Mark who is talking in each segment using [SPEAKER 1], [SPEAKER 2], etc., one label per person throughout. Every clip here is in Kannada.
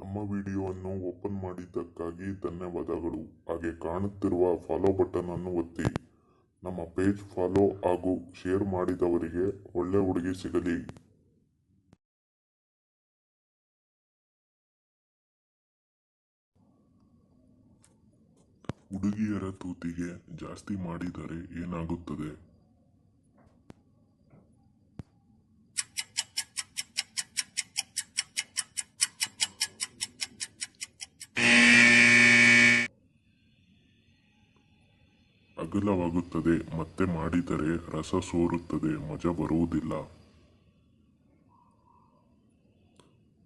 [SPEAKER 1] ನಮ್ಮ ವಿಡಿಯೋವನ್ನು ಓಪನ್ ಮಾಡಿದ್ದಕ್ಕಾಗಿ ಧನ್ಯವಾದಗಳು. ಹಾಗೆ ಕಾಣುತ್ತಿರುವ ಫಾಲೋ ಬಟನ್ ಅನ್ನು ಒತ್ತಿ. ನಮ್ಮ ಪೇಜ್ ಫಾಲೋ ಹಾಗೂ ಶೇರ್ ಮಾಡಿದವರಿಗೆ ಒಳ್ಳೆ ಹುಡುಗಿ ಸಿಗಲಿ. ಹುಡುಗಿಯರ ತೂತಿಗೆ ಜಾಸ್ತಿ ಮಾಡಿದರೆ ಏನಾಗುತ್ತದೆ? ಅಗಲವಾಗುತ್ತದೆ ಮತ್ತೆ ಮಾಡಿದರೆ ರಸ ಸೋರುತ್ತದೆ, ಮಜ ಬರುವುದಿಲ್ಲ.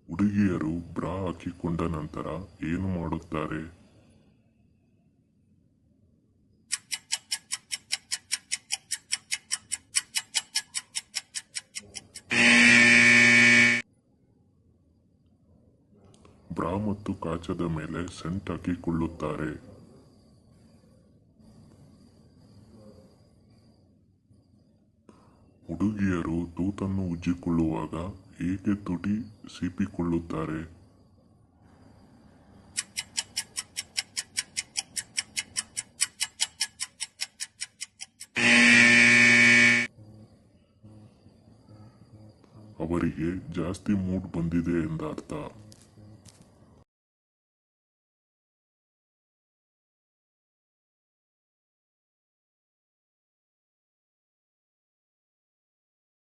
[SPEAKER 1] ಹುಡುಗಿಯರು ಬ್ರಾ ಹಾಕಿಕೊಂಡ ನಂತರ ಏನು ಮಾಡುತ್ತಾರೆ? ಬ್ರಾ ಮತ್ತು ಕಾಚದ ಮೇಲೆ ಸೆಂಟ್ ಹಾಕಿಕೊಳ್ಳುತ್ತಾರೆ. ಹುಡುಗಿಯರು ತೂತನ್ನು ಉಜ್ಜಿಕೊಳ್ಳುವಾಗ ಏಕೆ ತುಟಿ ಸೀಪಿಕೊಳ್ಳುತ್ತಾರೆ? ಅವರಿಗೆ ಜಾಸ್ತಿ ಮೂಡ್ ಬಂದಿದೆ ಎಂದರ್ಥ.